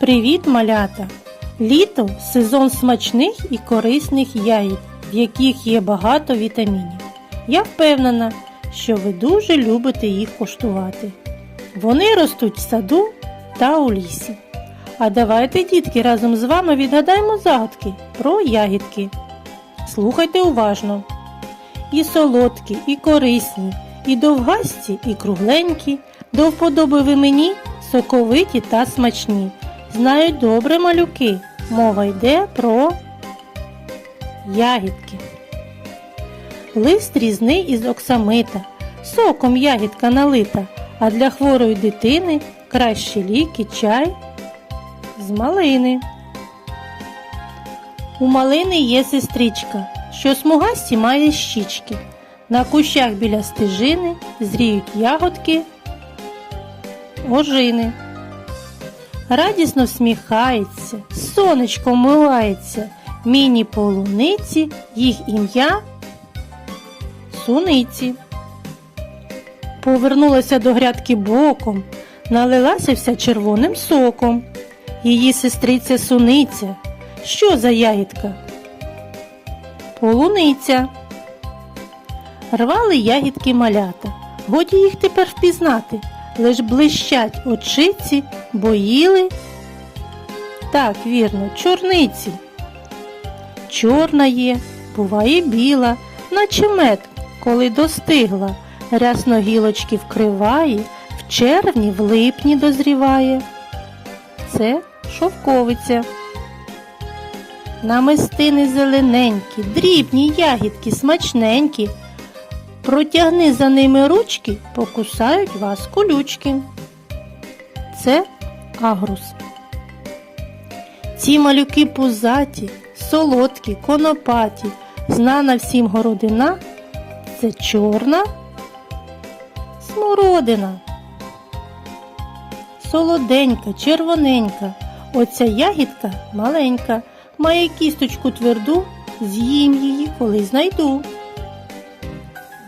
Привіт, малята! Літо сезон смачних і корисних ягід, в яких є багато вітамінів. Я впевнена, що ви дуже любите їх коштувати. Вони ростуть в саду та у лісі. А давайте, дітки, разом з вами відгадаємо загадки про ягідки. Слухайте уважно. І солодкі, і корисні, і довгасті, і кругленькі, до вподоби ви мені соковиті та смачні. Знають добре малюки. Мова йде про ягідки. Лист різний із оксамита, соком ягідка налита, а для хворої дитини краще ліки, чай з малини. У малини є сестричка, що смугасті має щічки. На кущах біля стежини зріють ягодки ожини. Радісно всміхається, сонечко милається, міні полуниці, їх ім'я суниці. Повернулася до грядки боком, налилася вся червоним соком. Її сестриця суниця. Що за ягідка? Полуниця. Рвали ягідки малята. Годі їх тепер впізнати. Лиш блищать очиці, бо їли. Так, вірно, чорниці. Чорна є, буває біла, наче мед, коли достигла. Рясно гілочки вкриває, в червні, в липні дозріває. Це шовковиця. Намистини зелененькі, дрібні ягідки, смачненькі. Протягни за ними ручки, покусають вас колючки. Це агрус. Ці малюки пузаті, солодкі, конопаті, знана всім городина. Це чорна смородина. Солоденька, червоненька. Оця ягідка маленька, має кісточку тверду, з'їм її, коли знайду.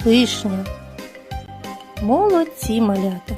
Вишня. Молодці малята.